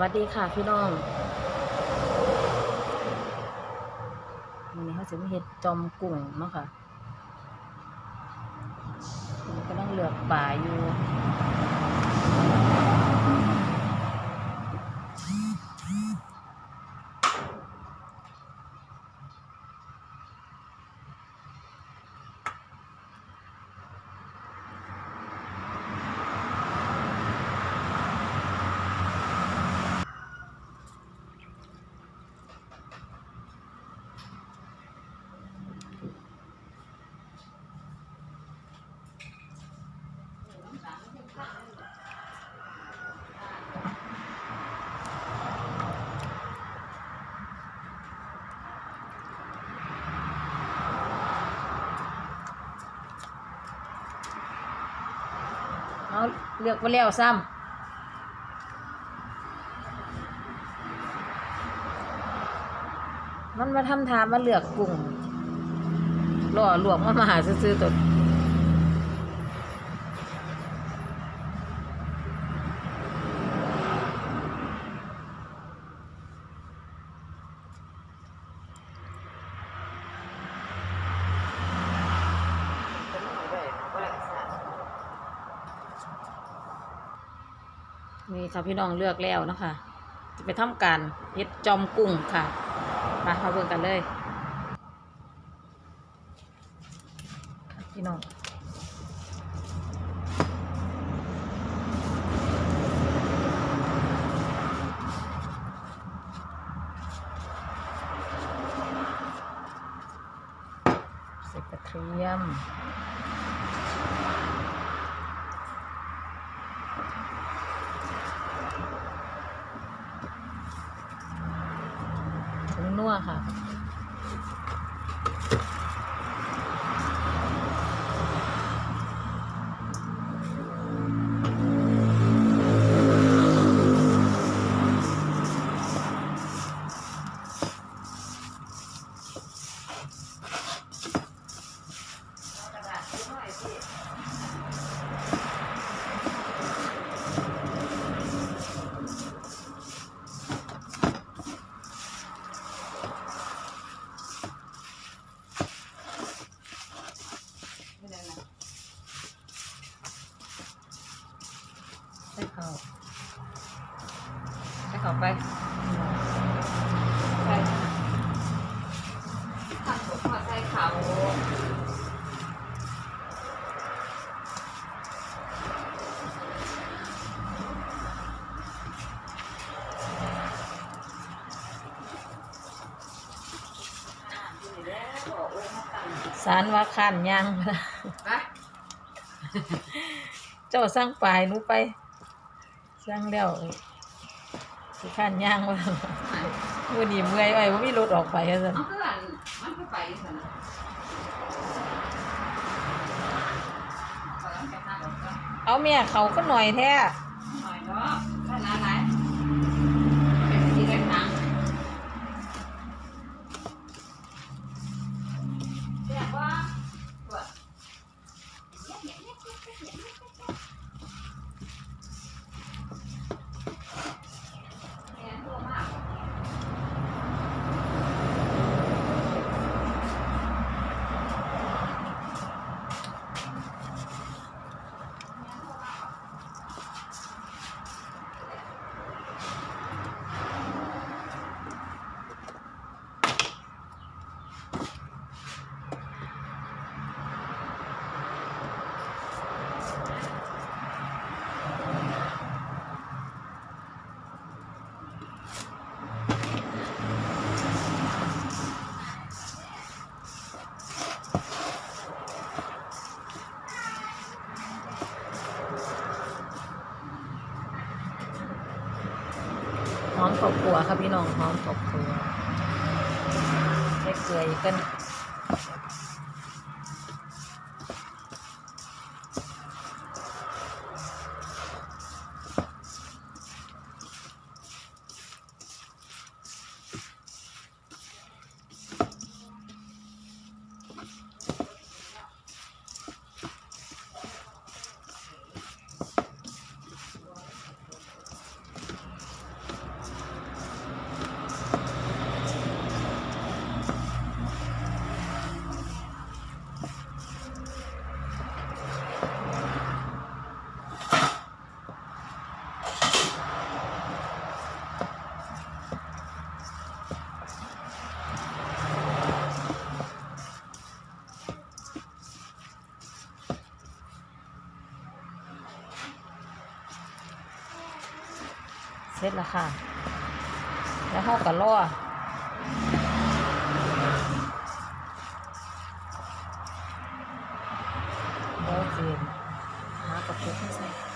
วัสดีค่ะพี่น้องวันนี้เขาจะมาเห็ดจอมกุ้งเนาะค่ะกำลังเลือกป่าอยู่ เลือกไปแล้วซ้ำมันมาทำทามมาเลือกกุ้งล่อลวกมามาหาซื้อๆตัว นี่ค่ะพี่น้องเลือกแล้วนะคะจะไปทำการเฮ็ดจอมกุ้งค่ะ มามาเบิ่งกันเลยพี่น้องใส่กระเทียม ผ งนัวค่ะ ไปใส่ผักสดผักใส่ข้าวสารว่าขันยังเจ้าสร้างปลายหนูไปสร้างแล้ว สิขันย่างว่าวันนี้เมื่อยไว้ว่ามีรถออกไปอะสันเอาก็อันมันก็ไปซั่นะเอาแล้วไปหาดอกก็เอาเมียเขาก็หน่อยแท้ หน่อยเนาะขนาดไหนเป็นสิได้ตังค์เรียกว่าตรวจแม่นโทรมาบอก ครอบครัวครับพี่น้องพร้อมครอบครัวเล็กเกอกัน ร็จแล้วค่ะ แล้วเขาก็รอเดี๋ยวสิหากระปุกให้ใส่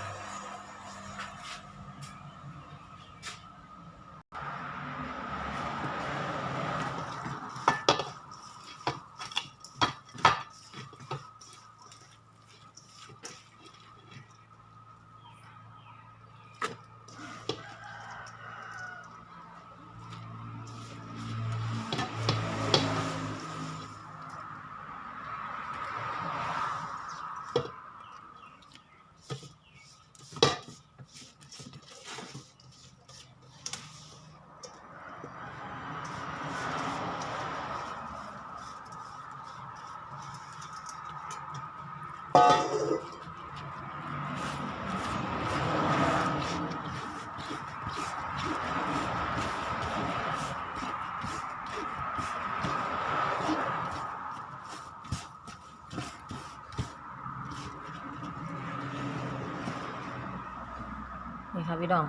นี่ค่ะพี่น้อง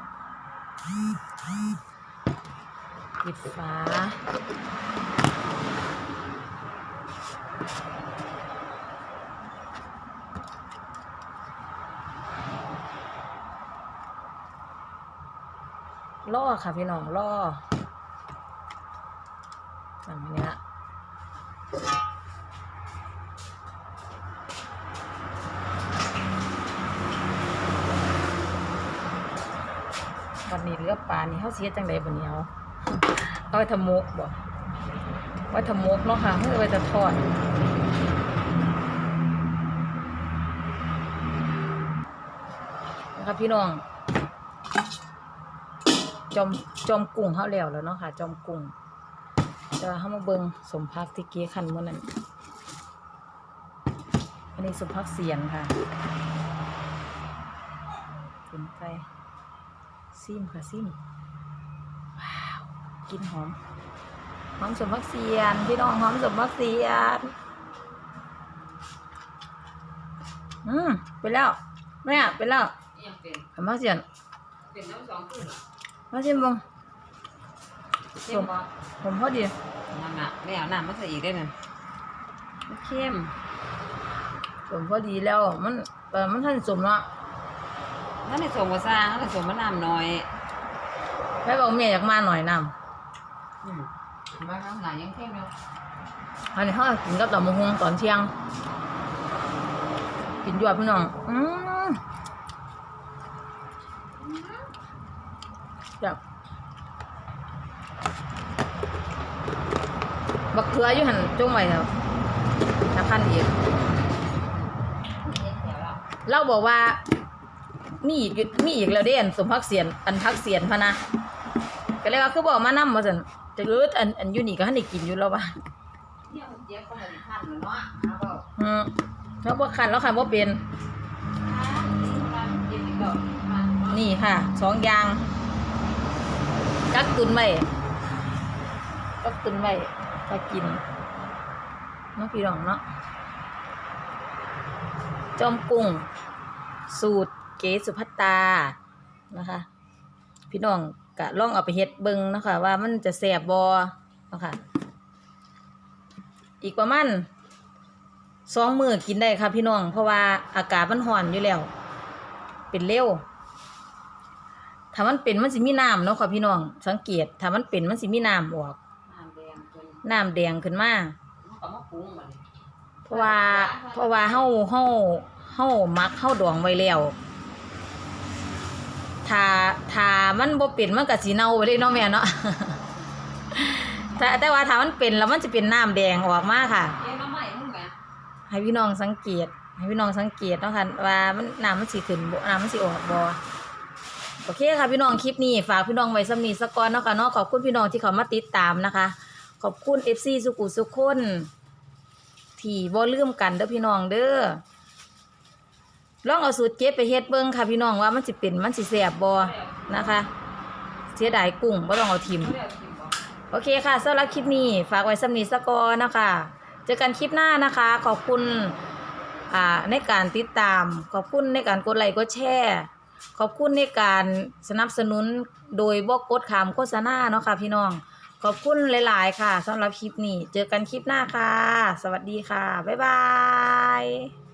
ปิดฝาล่อค่ะพี่น้องล่อสั่งอันนี้ละ ปลานี่เขาเสียจังไดบันนี้เอาเอาไปทำมกบ่ไว้ทำมกเนาะค่ะเพื่อไว้จะทอดนะครับพี่น้อง จอมจอมกุ้งเขาแล้วแล้วเนาะค่ะ จอมกุ้งจะเขามาเบิงสมพักที่เกี้คันมื่อนั้นอันนี้สมพักเสียนค่ะถึงไป ซิมค่ะซิมว้าวกลินหอมหอมสมพักเสียนพี่น้องหอมสมพักเสียนอืมไปแล้วแม่ไปแล้วยังเป็นสมพักเสียนเป็นน้ำสองขึ้นเหรอมาชิมเบังเค็มบ่ผมพอดีนั่นน่ะไม่เอาน้ำมาใส่อีกได้นั่นมันเค็มผมพอดีแล้วมันเออมันท่านสมเนาะ นั่นในส่งมาสร้างนั่นในส่งมาน้ำน้อยใครบอกเมียอยากมาหน่อยน้อืมมาข้างหลังยังเค็มอยู่ำอันนี้เขากินกับตำมะฮวงตอนเที่ยง กินยวดพี่น้องอืมแบบบักเขืออยู่หันจงไว้แล้วถ้าคันอีก เราบอกว่า มีอีกอยู่มีอีกแล้วเด้อันสมพักเสียนอันพักเสียนพะนะก็เลยว่าคือบอกมานำมาสันจะรู้อันอันอยู่นี่ก็ให้ได้กินอยู่แล้วว่าเนี่ยมันเจี๊ยบก็มาดิพันเหรอเนาะเอาเปล่าอืมแล้วบ่คันแล้วคันบ่เป็น อ่าเจี๊ยบอีกดอกมาเนาะนี่ค่ะสองอย่างกักตุนไว้กักตุนไว้ถ้ากินเนาะพี่น้องเนาะจอมกุ้งสูตร เกสุภัตตานะคะ พี่น้องกะลองเอาไปเฮ็ดเบิงนะคะว่ามันจะแซ่บบ่เนะคะอีกประมาณสองมือกินได้ค่ะพี่น้อง เพราะว่าอากาศมันร้อนอยู่แล้ว เป็นเร็วถ้ามันเป็นมันสิมีน้ำเนาะค่ะพี่น้อง สังเกตถ้ามันเป็นมันสิมีน้ำออกน้ำแดงขึ้นมากเพราะว่าเพราะว่าเฮาเฮาเฮามักเฮาดองไว้แล้ว ถ้าถ้ามันบ่เป็นมันก็สิเน่าไปเลยเนาะแม่เนาะแต่แต่ว่าถ้ามันเป็นแล้วมันจะเป็นน้ำแดงออกมาค่ะเอ๊ะน้ำใหม่มึงไงให้พี่น้องสังเกต ให้พี่น้องสังเกตเนาะค่ะว่ามันน้ำมันสิขึ้นบ่น้ำมันสิออกบ่โอเคค่ะพี่น้องคลิปนี้ฝากพี่น้องไว้สำนีสักก่อนเนาะค่ะเนาะขอบคุณพี่น้องที่เขามาติดตามนะคะ ขอบคุณ FC สุกุสุขคนที่บ่ลืมกันเด้อพี่น้องเด้อ ลองเอาสูตรเก็บไปเฮ็ดเบิ่งค่ะพี่น้องว่ามันสิเป็นมันสิแซ่บบ่นะคะเสียดายกุ้งบ่ต้องเอาทิมโอเคค่ะสำหรับคลิปนี้ฝากไว้สำนีสกอร์นะคะเจอกันคลิปหน้านะคะ ขอบคุณอ่าในการติดตาม ขอบคุณในการกดไลค์กดแชร์ขอบคุณในการสนับสนุนโดยบ่กดขามโฆษณาเนาะค่ะพี่น้อง ขอบคุณหลาย ๆ ค่ะสำหรับคลิปนี้ เจอกันคลิปหน้าค่ะ สวัสดีค่ะ บ๊ายบาย